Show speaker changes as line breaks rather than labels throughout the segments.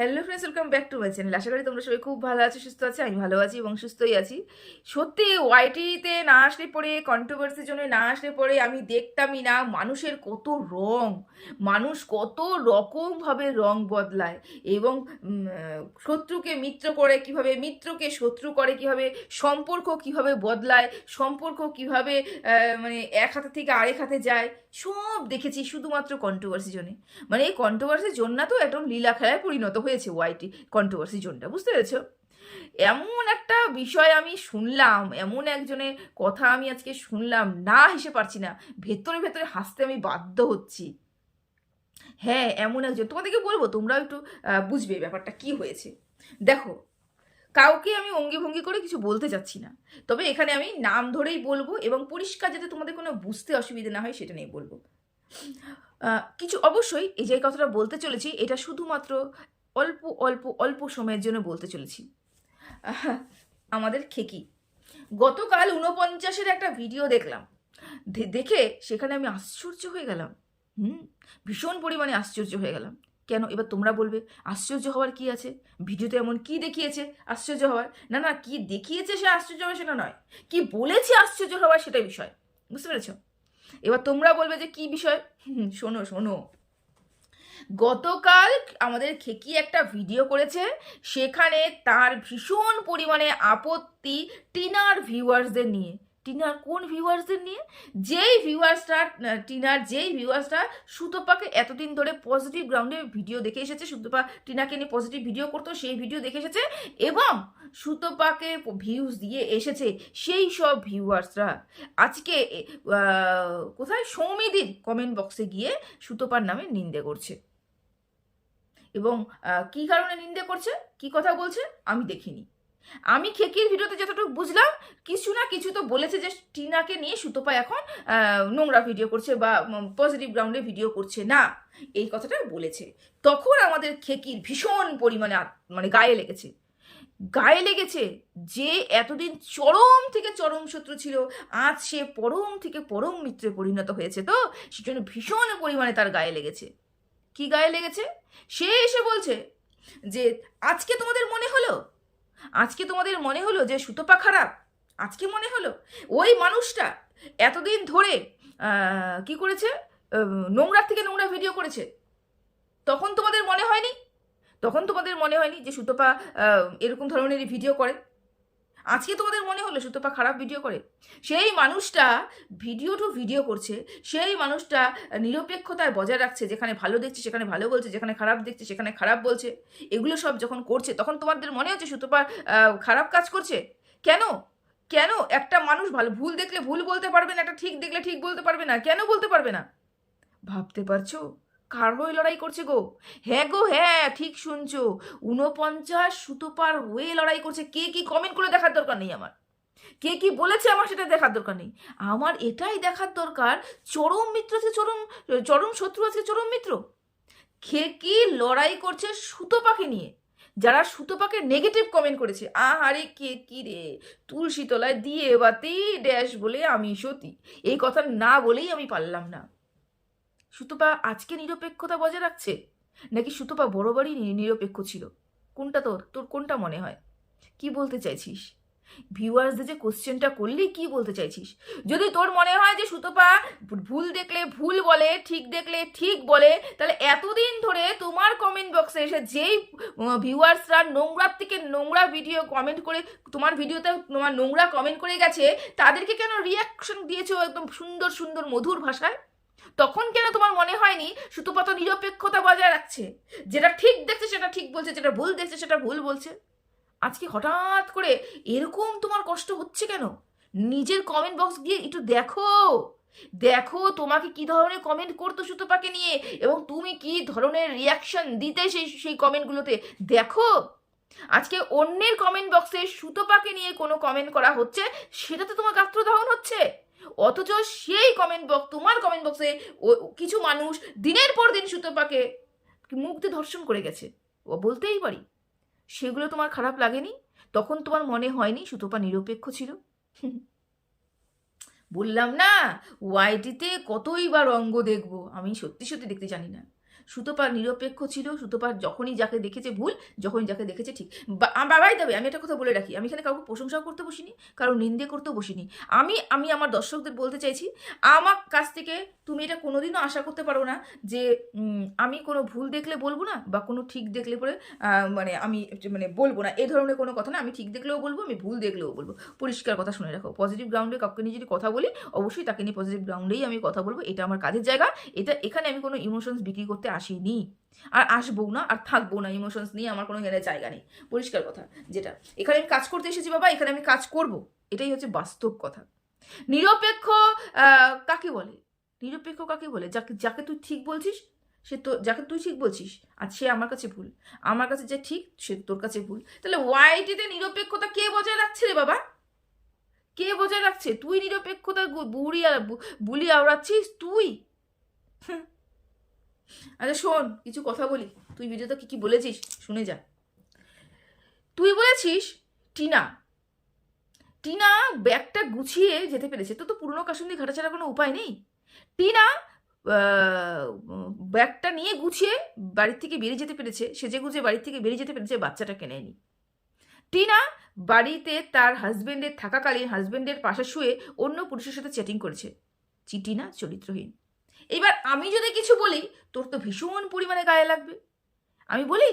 Hello friends welcome back to my channel আশা করি তোমরা সবাই খুব ভালো আছো, সুস্থ আছো, আমি ভালো আছি এবং সুস্থই আছি। সত্যি ওয়াইটিতে না আসলে পরে কন্ট্রোভার্সির জন্য না আসলে পরে আমি দেখতামই না মানুষের কত রং। মানুষ কত রকমভাবে রং বদলায় এবং শত্রুকে মিত্র করে কীভাবে, মিত্রকে শত্রু করে কীভাবে, সম্পর্ক কীভাবে বদলায়, সম্পর্ক কীভাবে মানে এক হাতে থেকে আরেক হাতে যায়, সব দেখেছি শুধুমাত্র কন্ট্রোভার্সি জন্য। মানে এই কন্ট্রোভার্সি জন্য তো একদম লীলা খেলায় পরিণত হয়েছে ওয়াইটি কন্ট্রোভার্সি জোনটা, বুঝতে পেরেছ? এমন একটা বিষয় আমি শুনলাম, এমন একজনের কথা আমি আজকে শুনলাম, না হেসে পারছি না, ভেতরে ভেতরে হাসতে আমি বাধ্য হচ্ছি। হ্যাঁ এমন একজন, তোমাদেরকে বলব, তোমরাও একটু বুঝবে ব্যাপারটা কি হয়েছে। দেখো, কাউকে আমি অঙ্গি ভঙ্গি করে কিছু বলতে চাচ্ছি না, তবে এখানে আমি নাম ধরেই বলব এবং পরিষ্কার যাতে তোমাদের কোনো বুঝতে অসুবিধা না হয়, সেটা নিয়ে বলব। কিছু অবশ্যই, এই যে কথাটা বলতে চলেছি, এটা শুধুমাত্র অল্প অল্প অল্প সময়ের জন্য বলতে চলেছি। আমাদের খেকি। গতকাল উনপঞ্চাশের একটা ভিডিও দেখলাম। দেখে সেখানে আমি আশ্চর্য হয়ে গেলাম। হুম, ভীষণ পরিমাণে আশ্চর্য হয়ে গেলাম। কেন, এবার তোমরা বলবে, আশ্চর্য হওয়ার কি আছে? ভিডিওতে এমন কি দেখিয়েছে? আশ্চর্য হওয়ার? না না, কি দেখিয়েছে সে আশ্চর্য হবে সেটা নয়। কি বলেছে আশ্চর্য হওয়ার সেটা বিষয়। বুঝতে পেরেছ? এবার তোমরা বলবে যে কি বিষয়? শোনো শোনো। গতকাল আমাদের খেকি একটা ভিডিও করেছে। সেখানে তার ভীষণ পরিমাণে আপত্তি টিনার ভিউয়ার্সদের নিয়ে। টিনার কোন ভিউয়ার্সদের নিয়ে? যেই ভিউয়ার্সটা টিনার যেই ভিউয়ার্সটা সুতপাকে এতদিন ধরে পজিটিভ গ্রাউন্ডে ভিডিও দেখে এসেছে। সুতপা টিনাকে নিয়ে পজিটিভ ভিডিও করতো, সেই ভিডিও দেখে এসেছে এবং সুতপাকে ভিউজ দিয়ে এসেছে সেই সব ভিউয়ার্সরা। আজকে কোথায়? সৌমিদির কমেন্ট বক্সে গিয়ে সুতপার নামে নিন্দে করছে। এবং কি কারণে নিন্দে করছে? কি কথা বলছে? আমি দেখিনি। আমি খেকির ভিডিওতে যতটুকু বুঝলাম, কিছু না কিছু তো বলেছে যে টিনাকে নিয়ে সুতপা এখন নোংরা ভিডিও করছে বা পজিটিভ গ্রাউন্ডে ভিডিও করছে। না, এই কথাটা বলেছে। তখন আমাদের খেকির ভীষণ পরিমাণে মানে গায়ে লেগেছে। গায়ে লেগেছে যে এতদিন চরম থেকে চরম শত্রু ছিল, আজ সে পরম থেকে পরম মিত্রে পরিণত হয়েছে। তো সেজন্য ভীষণ পরিমাণে তার গায়ে লেগেছে। কি গায়ে লেগেছে? সে এসে বলছে যে, আজকে তোমাদের মনে হলো? আজকে তোমাদের মনে হলো যে সুতপা খারাপ? আজকে মনে হলো? ওই মানুষটা এতদিন ধরে কি করেছে? নোংরার থেকে নোংরা ভিডিও করেছে। তখন তোমাদের মনে হয়নি? তখন তোমাদের মনে হয়নি যে সুতপা এরকম ধরনেরই ভিডিও করে? আজকে তোমাদের মনে হলো সুতপা খারাপ ভিডিও করে? সেই মানুষটা ভিডিও টু ভিডিও করছে, সেই মানুষটা নিরপেক্ষতায় বজায় রাখছে, যেখানে ভালো দেখছে, সেখানে ভালো বলছে, যেখানে খারাপ দেখছে, সেখানে খারাপ বলছে। এগুলো সব যখন করছে, তখন তোমাদের মনে হচ্ছে সুতপা খারাপ কাজ করছে? কেন? কেন একটা মানুষ ভালো, ভুল দেখলে ভুল বলতে পারবে না, একটা ঠিক দেখলে ঠিক বলতে পারবে না? কেন বলতে পারবে না? ভাবতে পারছ? কার হয়ে লড়াই করছে গো? হ্যাঁ গো হ্যাঁ ঠিক শুনছো। উনপঞ্চাশ সুতোপার হয়ে লড়াই করছে। কে কি কমেন্ট করে দেখার দরকার নেই আমার? কে কি বলেছে আমার সেটা দেখার দরকার নেই। আমার এটাই দেখার দরকার, চরম মিত্র আছে, চরম চরম শত্রু আছে, চরম মিত্র। কে কি লড়াই করছে সুতোপাকে নিয়ে? যারা সুতো সুতোপাকে নেগেটিভ কমেন্ট করেছে। আহারে কে কি রে? তুলসী তলায় দিয়ে বাতি, ড্যাশ বলে আমি সতী। এই কথা না বলেই আমি পারলাম না। সুতপা আজকে নিরপেক্ষতা বজায় রাখছে? নাকি সুতপা বড়বারই নি- নিরপেক্ষ ছিল? কোনটা তোর? তোর কোনটা মনে হয়? কি বলতে চাইছিস? ভিউয়ার্সদের যে কোশ্চেনটা করলি, কি বলতে চাইছিস? যদি তোর মনে হয় যে সুতপা ভুল দেখলে ভুল বলে, ঠিক দেখলে ঠিক বলে, তাহলে এতদিন ধরে তোমার কমেন্ট বক্সে এসে যেই ভিউয়ার্সরা নোংরার থেকে নোংরা ভিডিও কমেন্ট করে, তোমার ভিডিওতে তোমার নোংরা কমেন্ট করে গেছে, তাদেরকে কেন রিয়াকশন দিয়েছ একদম সুন্দর সুন্দর, মধুর ভাষায়? তখন কেন তোমার মনে হয়নি সুতপা তো নিরপেক্ষতা বজায় রাখছে? যেটা ঠিক দেখছে, সেটা ঠিক বলছে, যেটা ভুল দেখছে, সেটা ভুল বলছে। আজকে হঠাৎ করে এরকম তোমার কষ্ট হচ্ছে কেন? নিজের কমেন্ট বক্স গিয়ে একটু দেখো। দেখো তোমাকে কি ধরনের কমেন্ট করতো সুতপাকে নিয়ে এবং তুমি কি ধরনের রিয়াকশন দিতে সেই সেই কমেন্টগুলোতে দেখো। আজকে অন্যের কমেন্ট বক্সে সুতপাকে নিয়ে কোনো কমেন্ট করা হচ্ছে, সেটাতে তোমার গাত্রদাহন হচ্ছে। অথচ সেই কমেন্ট বক্স তোমার কমেন্ট বক্সে কিছু মানুষ দিনের পর দিন সুতপাকে দিয়ে ধর্ষণ করে গেছে। ও বলতেই পারি। সেগুলো তোমার খারাপ লাগেনি? তখন তোমার মনে হয়নি সুতপা নিরপেক্ষ ছিল? বললাম না ওয়াইটিতে কতই বা রঙ্গ দেখব? আমি সত্যি সত্যি দেখতে জানি না। সুতপা নিরপেক্ষ ছিল সুতপা যখনই যাকে দেখেছে ভুল, যখনই যাকে দেখেছে ঠিক। বাবাই দেবে আমি একটা কথা বলে রাখি, আমি এখানে কাউকে প্রশংসাও করতে বসিনি, কারও নিন্দে করতেও বসিনি। আমি আমি আমার দর্শকদের বলতে চাইছি, আমার কাছ থেকে তুমি এটা কোনোদিনও আশা করতে পারো না যে আমি কোনো ভুল দেখলে বলব না বা কোনো ঠিক দেখলে পরে মানে আমি মানে বলব না। এ ধরনের কোনো কথা না, আমি ঠিক দেখলেও বলব, আমি ভুল দেখলেও বলব। পরিষ্কার কথা শুনে রাখো। পজিটিভ গ্রাউন্ডে কাউকে নিয়ে যদি কথা বলি, অবশ্যই তাকে নিয়ে পজিটিভ গ্রাউন্ডেই আমি কথা বলব, এটা আমার কাজের জায়গা। এটা, এখানে আমি কোনো ইমোশনস বিক্রি করতে আসিনি। আর আসব না, আর থাকব না ইমোশনস নিয়ে আমার কোনো এখানে জায়গা নেই। পরিষ্কার কথা, যেটা। এখানে আমি কাজ করতে এসেছি বাবা, এখানে আমি কাজ করব। এটাই হচ্ছে বাস্তব কথা। নিরপেক্ষ কাকে বলে? নিরপেক্ষ কাকে বলে? যাকে যাকে তুই ঠিক বলছিস, সে তো, যাকে তুই ঠিক বলছিস, আর সে আমার কাছে ভুল। আমার কাছে যে ঠিক, সে তোর কাছে ভুল। তাহলে ওয়াইটিতে নিরপেক্ষতা কে বজায় রাখছে রে বাবা? কে বজায় রাখছে? তুই নিরপেক্ষতা বুড়ি বুলি আওড়াচ্ছিস তুই। আচ্ছা শোন, কিছু কথা বলি। তুই ভিডিওতে কি কি বলেছিস, শুনে যা। তুই বলেছিস, টিনা টিনা ব্যাগটা গুছিয়ে যেতে পেরেছে। তো তো পুরনো কাসুন্দি ঘাটা ছাড়া কোনো উপায় নেই। টিনা ব্যাগটা নিয়ে গুছিয়ে বাড়ির থেকে বেরিয়ে যেতে পেরেছে। সেজে গুছিয়ে বাড়ির থেকে বেরিয়ে যেতে পেরেছে বাচ্চাটাকে নেয়নি টিনা বাড়িতে তার হাজবেন্ডের থাকাকালীন হাজবেন্ডের পাশে শুয়ে অন্য পুরুষের সাথে চ্যাটিং করেছে। চিটিনা চরিত্রহীন। এবার আমি যদি কিছু বলি, তোর তো ভীষণ পরিমাণে গায়ে লাগবে। আমি বলি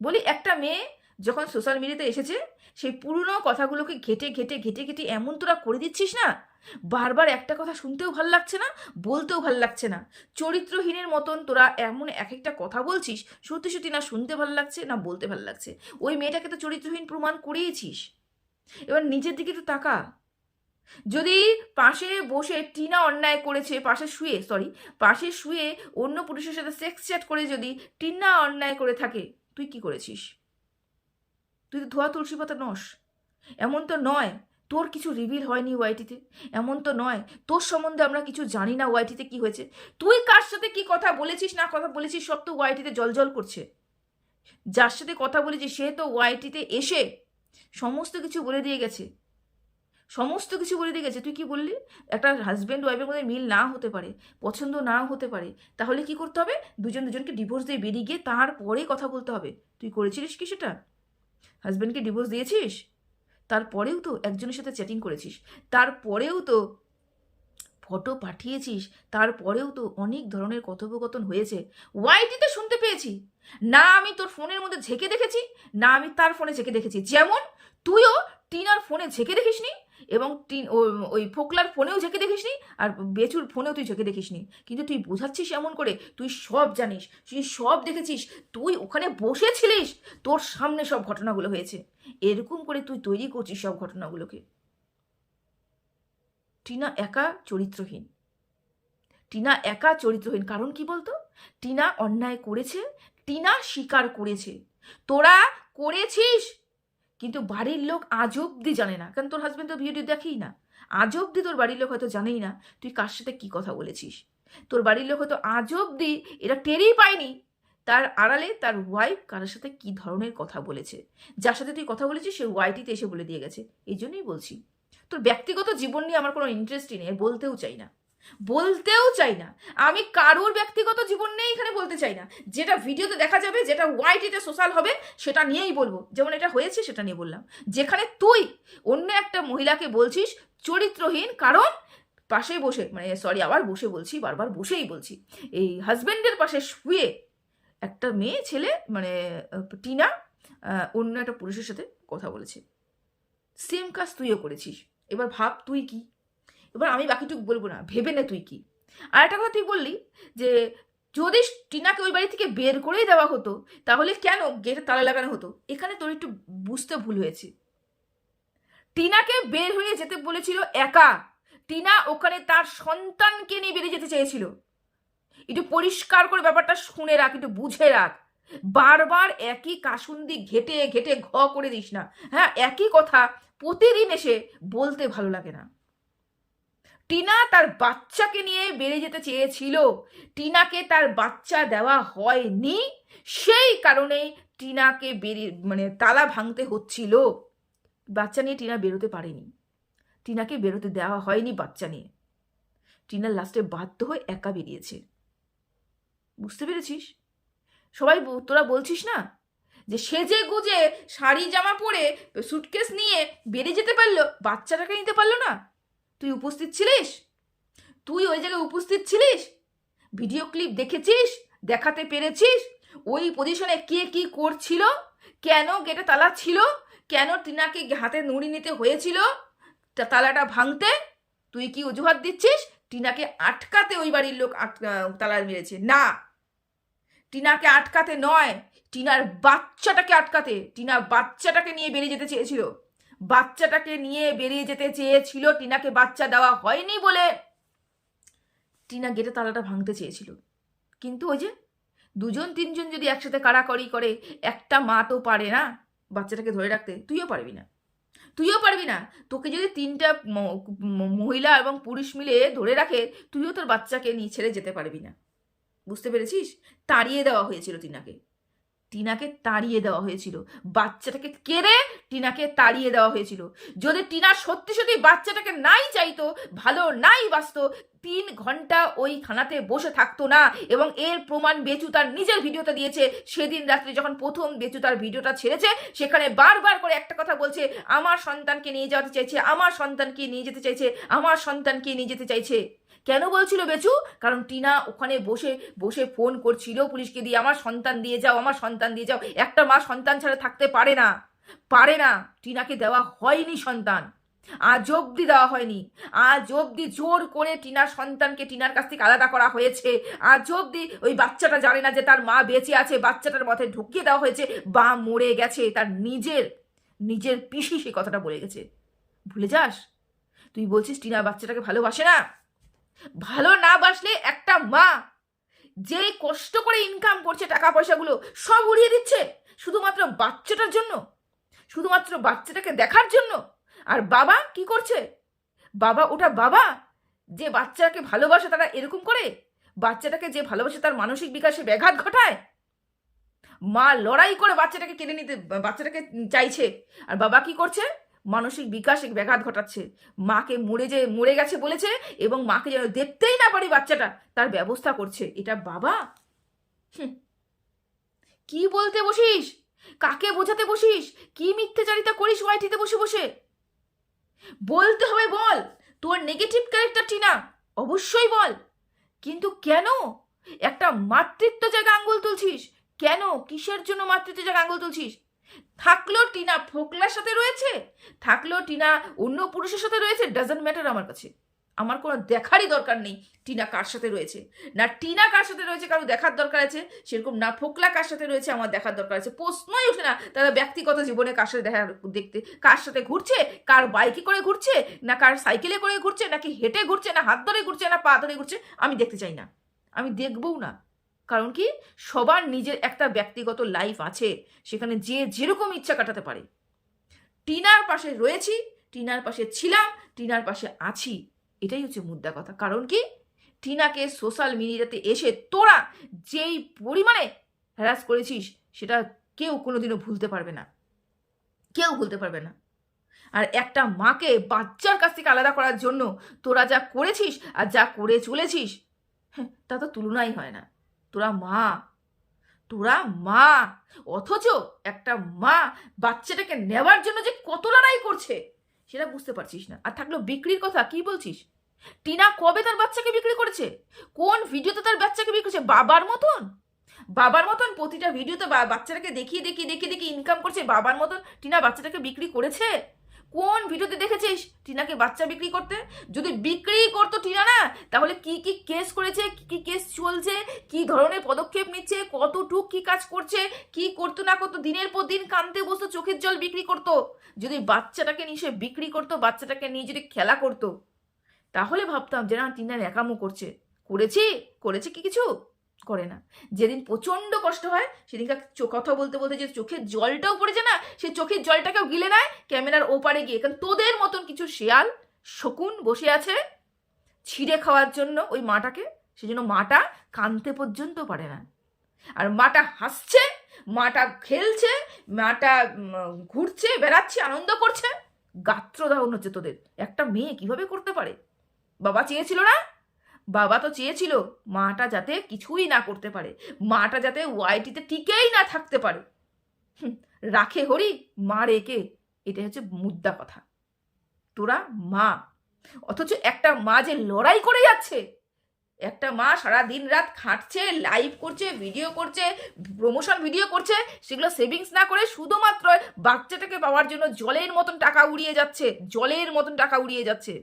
বলি একটা মেয়ে যখন সোশ্যাল মিডিয়াতে এসেছে, সেই পুরনো কথাগুলোকে ঘেটে ঘেটে ঘেটে ঘেটে এমন তোরা করে দিচ্ছিস না? বারবার একটা কথা শুনতেও ভালো লাগছে না, বলতেও ভালো লাগছে না। চরিত্রহীনের মতন তোরা এমন এক একটা কথা বলছিস, সত্যি সত্যি না শুনতে ভালো লাগছে, না বলতে ভালো লাগছে। ওই মেয়েটাকে তো চরিত্রহীন প্রমাণ করিয়েছিস এবার নিজের দিকে একটু তাকা। যদি পাশে বসে টিনা অন্যায় করেছে, পাশে শুয়ে সরি পাশে শুয়ে অন্য পুরুষের সাথে সেক্স চ্যাট করে যদি টিনা অন্যায় করে থাকে, তুই কি করেছিস? তুই তো ধোয়া তুলসী পাতা নস। এমন তো নয়, তোর কিছু রিভিল হয়নি ওয়াইটিতে এমন তো নয়, তোর সম্বন্ধে আমরা কিছু জানি না ওয়াইটিতে কি হয়েছে। তুই কার সাথে কি কথা বলেছিস, না কথা বলেছিস, সব তো ওয়াইটিতে জলজল করছে। যার সাথে কথা বলেছিস, সে তো ওয়াইটিতে এসে সমস্ত কিছু বলে দিয়ে গেছে। সমস্ত কিছু বলে দিয়ে গেছে। তুই কি বললি? একটা হাজব্যান্ড ওয়াইফের মধ্যে মিল না হতে পারে, পছন্দ না হতে পারে, তাহলে কি করতে হবে? দুজন দুজনকে ডিভোর্স দিয়ে বেরিয়ে গিয়ে তারপরে কথা বলতে হবে। তুই করেছিলিস কি সেটা? হাজব্যান্ডকে ডিভোর্স দিয়েছিস? তারপরেও তো একজনের সাথে চ্যাটিং করেছিস। তারপরেও তো ফটো পাঠিয়েছিস। তারপরেও তো অনেক ধরনের কথোপকথন হয়েছে। ওয়াইটিতে শুনতে পেয়েছি? না আমি তোর ফোনের মধ্যে ঝেঁকে দেখেছি, না আমি তার ফোনে ঝেঁকে দেখেছি। যেমন তুইও টিনার ফোনে ঝেঁকে দেখিসনি এবং ওই ফোকলার ফোনেও ঝেঁকে দেখিসনি? আর বেচুর ফোনেও তুই ঝেঁকে দেখিসনি। কিন্তু তুই বোঝাচ্ছিস এমন করে, তুই সব জানিস, তুই সব দেখেছিস, তুই ওখানে বসেছিলিস, তোর সামনে সব ঘটনাগুলো হয়েছে। এরকম করে তুই তৈরি করছিস সব ঘটনাগুলোকে। টিনা একা চরিত্রহীন। টিনা একা চরিত্রহীন। কারণ কি বলতো? টিনা অন্যায় করেছে, টিনা স্বীকার করেছে। তোরা করেছিস কিন্তু বাড়ির লোক আজ অব্দি জানে না। কারণ তোর হাজব্যান্ড তো ভিডিও দেখেই না। আজ অব্দি তোর বাড়ির লোক হয়তো জানেই না। তুই কার সাথে কী কথা বলেছিস? তোর বাড়ির লোক হয়তো আজ অব্দি এটা টেরই পায়নি। তার আড়ালে তার ওয়াইফ কারোর সাথে কি ধরনের কথা বলেছে? যার সাথে তুই কথা বলেছিস, সে ওয়াইটিতে এসে বলে দিয়ে গেছে। এই জন্যই বলছি। তোর ব্যক্তিগত জীবন নিয়ে আমার কোনো ইন্টারেস্টই নেই বলতেও চাই না। বলতেও চাই না। আমি কারোর ব্যক্তিগত জীবন নিয়ে এখানে বলতে চাই না। যেটা ভিডিওতে দেখা যাবে, যেটা ওয়াইটিতে সোশ্যাল হবে, সেটা নিয়েই বলব। যেমন এটা হয়েছে, সেটা নিয়ে বললাম। যেখানে তুই অন্য একটা মহিলাকে বলছিস, চরিত্রহীন, কারণ পাশে বসে মানে সরি আবার বসে বলছি, বারবার বসেই বলছি। এই হাজবেন্ডের পাশে শুয়ে একটা মেয়ে, ছেলে মানে টিনা অন্য একটা পুরুষের সাথে কথা বলেছে। সেম কাজ তুইও করেছিস। এবার ভাব তুই কি? এবার আমি বাকিটুকু বলব না, ভেবে নে তুই কি। আর একটা কথা তুই বললি যে, যদি টিনাকে ওই বাড়ি থেকে বের করেই দেওয়া হতো, তাহলে কেন গেটে তালা লাগানো হতো? এখানে তোর একটু বুঝতে ভুল হয়েছে। টিনাকে বের হয়ে যেতে বলেছিল একা। টিনা ওখানে তার সন্তানকে নিয়ে বেরিয়ে যেতে চেয়েছিল। একটু পরিষ্কার করে ব্যাপারটা শুনে রাখ, একটু বুঝে রাখ। বারবার একই কাসুন্দি ঘেটে ঘেটে ঘ করে দিস না। হ্যাঁ একই কথা প্রতিদিন এসে বলতে ভালো লাগে না। টিনা তার বাচ্চাকে নিয়ে বেরিয়ে যেতে চেয়েছিল। টিনাকে তার বাচ্চা দেওয়া হয়নি। সেই কারণেই টিনাকে বেরিয়ে মানে তালা ভাঙতে হচ্ছিল। বাচ্চা নিয়ে টিনা বেরোতে পারেনি। টিনাকে বেরোতে দেওয়া হয়নি বাচ্চা নিয়ে। টিনা লাস্টে বাধ্য হয়ে একা বেরিয়েছে। বুঝতে পেরেছিস? সবাই তোরা বলছিস না যে সেজে গুজে শাড়ি জামা পরে সুটকেস নিয়ে বেরিয়ে যেতে পারল, বাচ্চাটাকে নিতে পারল না? তুই উপস্থিত ছিলিস? তুই ওই জায়গায় উপস্থিত ছিলিস? ভিডিও ক্লিপ দেখেছিস? দেখাতে পেরেছিস? ওই পজিশনে কে কি করছিল? কেন গেটে তালা ছিল? কেন টিনাকে হাতে নুড়ি নিতে হয়েছিল? তালাটা ভাঙতে তুই কি অজুহাত দিচ্ছিস? টিনাকে আটকাতে ওই বাড়ির লোক তালা মেরেছে। না। টিনাকে আটকাতে নয়। টিনার বাচ্চাটাকে আটকাতে। টিনা বাচ্চাটাকে নিয়ে বেরিয়ে যেতে চেয়েছিল। বাচ্চাটাকে নিয়ে বেরিয়ে যেতে চেয়েছিল, টিনাকে বাচ্চা দেওয়া হয়নি বলে। টিনা গেটে তালাটা ভাঙতে চেয়েছিল। কিন্তু ওই যে দুজন, তিনজন যদি একসাথে কাড়াকড়ি করে, একটা মা তো পারে না বাচ্চাটাকে ধরে রাখতে। তুইও পারবি না। তুইও পারবি না। তোকে যদি তিনটা মহিলা এবং পুরুষ মিলে ধরে রাখে, তুইও তোর বাচ্চাকে নিয়ে ছেড়ে যেতে পারবি না। বুঝতে পেরেছিস? তাড়িয়ে দেওয়া হয়েছিল টিনাকে। টিনাকে তাড়িয়ে দেওয়া হয়েছিল। বাচ্চাটাকে কেড়ে টিনাকে তাড়িয়ে দেওয়া হয়েছিল। যদি টিনা সত্যি সত্যি বাচ্চাটাকে নাই চাইতো, ভালো নাই বাসতো তিন ঘণ্টা ওই থানাতে বসে থাকতো না এবং এর প্রমাণ বেচু তার নিজের ভিডিওতে দিয়েছে। সেদিন রাত্রে যখন প্রথম বেচু তার ভিডিওটা ছেড়েছে, সেখানে বারবার করে একটা কথা বলছে, আমার সন্তানকে নিয়ে যাওয়াতে চাইছে, আমার সন্তানকে নিয়ে যেতে চাইছে, আমার সন্তানকে নিয়ে যেতে চাইছে। কেন বলছিল বেচু? কারণ টিনা ওখানে বসে বসে ফোন করছিল পুলিশকে দিয়ে, আমার সন্তান দিয়ে যাও, আমার সন্তান দিয়ে যাও। একটা মা সন্তান ছাড়া থাকতে পারে না পারে না। টিনাকে দেওয়া হয়নি সন্তান, আজ অব্দি দেওয়া হয়নি। আজ অব্দি জোর করে টিনার সন্তানকে টিনার কাছ থেকে আলাদা করা হয়েছে। আজ অব্দি ওই বাচ্চাটা জানে না যে তার মা বেঁচে আছে, বাচ্চাটার মাথায় ঢুকিয়ে দেওয়া হয়েছে, বা মরে গেছে। তার নিজের নিজের পিসি সে কথাটা বলে গেছে। ভুলে যাস? তুই বলছিস টিনা বাচ্চাটাকে ভালোবাসে না? ভালো না বাসলে একটা মা। যে কষ্ট করে ইনকাম করছে টাকা পয়সাগুলো সব উড়িয়ে দিচ্ছে শুধুমাত্র বাচ্চাটার জন্য। শুধুমাত্র বাচ্চাটাকে দেখার জন্য। আর বাবা কি করছে? বাবা ওটা বাবা, যে বাচ্চাকে ভালোবাসে তারা এরকম করে, বাচ্চাটাকে যে ভালোবাসে তার মানসিক বিকাশে ব্যাঘাত ঘটায়। মা লড়াই করে বাচ্চাটাকে কেড়ে নিতে, বাচ্চাটাকে চাইছে। আর বাবা কি করছে? মানসিক বিকাশে ব্যাঘাত ঘটাচ্ছে। মাকে মরে যে, মরে গেছে বলেছে এবং মাকে যেন দেখতেই না পারি বাচ্চাটা, তার ব্যবস্থা করছে। এটা বাবা। কি বলতে বসিস? কাকে বোঝাতে বসিস? কি মিথ্যাচারিতা করিস ওয়াইটিতে বসে বসে? বলতে হবে বল, তোর নেগেটিভ ক্যারেক্টার টিনা, অবশ্যই বল। কিন্তু কেন? একটা মাতৃত্ব জায়গা আঙ্গুল তুলছিস। কেন? কিসের জন্য মাতৃত্ব জায়গা আঙ্গুল তুলছিস? থাকল টিনা ফোকলার সাথে রয়েছে? থাকল টিনা অন্য পুরুষের সাথে রয়েছে? ডাজন্ট ম্যাটার আমার কাছে। আমার কোনো দেখারই দরকার নেই টিনা কার সাথে রয়েছে। না টিনা কার সাথে রয়েছে, কারও দেখার দরকার আছে, সেরকম না ফোকলা কার সাথে রয়েছে, আমার দেখার দরকার আছে। প্রশ্নই ওঠে না তারা ব্যক্তিগত জীবনে কার সাথে দেখা দেখতে, কার সাথে ঘুরছে, কার বাইকে করে ঘুরছে, না কার সাইকেলে করে ঘুরছে, নাকি হেঁটে ঘুরছে, না হাত ধরে ঘুরছে, না পা ধরে ঘুরছে, আমি দেখতে চাই না। আমি দেখবও না। কারণ কি? সবার নিজের একটা ব্যক্তিগত লাইফ আছে সেখানে যে যেরকম ইচ্ছা কাটাতে পারে। টিনার পাশে রয়েছি টিনার পাশে ছিলাম টিনার পাশে আছি। এটাই হচ্ছে মুদ্রা কথা। কারণ কি? টিনাকে সোশ্যাল মিডিয়াতে এসে তোরা যেই পরিমাণে হ্যারাস করেছিস সেটা কেউ কোনোদিনও ভুলতে পারবে না। কেউ ভুলতে পারবে না। আর একটা মাকে বাচ্চার কাছ থেকে আলাদা করার জন্য তোরা যা করেছিস আর যা করে চলেছিস হ্যাঁ, তা তো তুলনাই হয় না। তোরা মা। তোরা মা। অথচ একটা মা বাচ্চাটাকে নেওয়ার জন্য যে কত লড়াই করছে, সেটা বুঝতে পারছিস না। আর থাকল বিক্রির কথা, কি বলছিস? টিনা কবে তার বাচ্চাকে বিক্রি করেছে? কোন ভিডিওতে তার বাচ্চাকে বিক্রি করেছে? বাবার মতন? বাবার মতন প্রতিটা ভিডিওতে বাচ্চাটাকে দেখিয়ে দেখিয়ে দেখিয়ে দেখিয়ে ইনকাম করছে, বাবার মতন টিনা বাচ্চাটাকে বিক্রি করেছে? কোন ভিডিওতে দেখেছিস? টিনাকে বাচ্চা বিক্রি করতে? যদি বিক্রি করতো টিনা না, তাহলে কি কি কেস করেছে? কি কি কেস চলছে? কি ধরনের পদক্ষেপ নিচ্ছে? কতটুক কি কাজ করছে? কি করতো না করতো? দিনের পর দিন কানতে বসতো, চোখের জল বিক্রি করতো। যদি বাচ্চাটাকে নিয়ে সে বিক্রি করতো, বাচ্চাটাকে নিয়ে যদি খেলা করতো, তাহলে ভাবতাম যে না টিনার একামো করছে। করেছি? করেছে কি কিছু? করে না। যেদিন প্রচণ্ড কষ্ট হয়, সেদিনকার কথা বলতে বলতে যে চোখের জলটাও পড়েছে না, সে চোখের জলটাকেও গিলে নেয় ক্যামেরার ওপারে গিয়ে। কারণ তোদের মতন কিছু শেয়াল শকুন বসে আছে ছিঁড়ে খাওয়ার জন্য ওই মাটাকে, সেজন্য মাটা কানতে পর্যন্ত পারে না। আর মাটা হাসছে, মাটা খেলছে, মাটা ঘুরছে, বেড়াচ্ছে, আনন্দ করছে গাত্র দাহন হচ্ছে তোদের। একটা মেয়ে কীভাবে করতে পারে? বাবা চেয়েছিল না? বাবা তো চেয়েছিল মাটা যাতে কিছুই না করতে পারে, মাটা যাতে ওয়াইটিতে টিকেই না থাকতে পারে। রাখে হরি, মা রেকে এটা হচ্ছে মুদ্রা কথা। তোরা মা, অথচ একটা মা যে লড়াই করে যাচ্ছে। একটা মা সারা দিন রাত খাটছে লাইভ করছে ভিডিও করছে প্রমোশন ভিডিও করছে, সেগুলো সেভিংস না করে শুধুমাত্র বাচ্চাটাকে পাওয়ার জন্য জলের মতন টাকা উড়িয়ে যাচ্ছে, জলের মতন টাকা উড়িয়ে যাচ্ছে।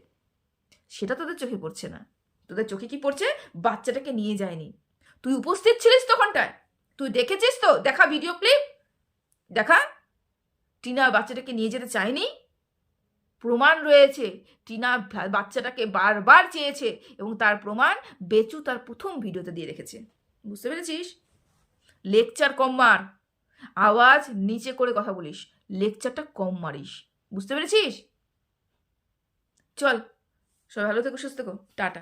সেটা তোদের চোখে পড়ছে না। তোদের চোখে কি পড়ছে? বাচ্চাটাকে নিয়ে যায়নি। তুই উপস্থিত ছিলিস তখনটায়। তুই দেখেছিস তো? দেখা ভিডিও ক্লিপ দেখা? টিনা বাচ্চাটাকে নিয়ে যেতে চায়নি? প্রমাণ রয়েছে। টিনা বাচ্চাটাকে বারবার চেয়েছে এবং তার প্রমাণ বেচু তার প্রথম ভিডিওতে দিয়ে রেখেছে। বুঝতে পেরেছিস? লেকচার কম মার। আওয়াজ নিচে করে কথা বলিস। লেকচারটা কম মারিস। বুঝতে পেরেছিস? চল, সবাই ভালো থেকো, সুস্থ থেকো। টাটা।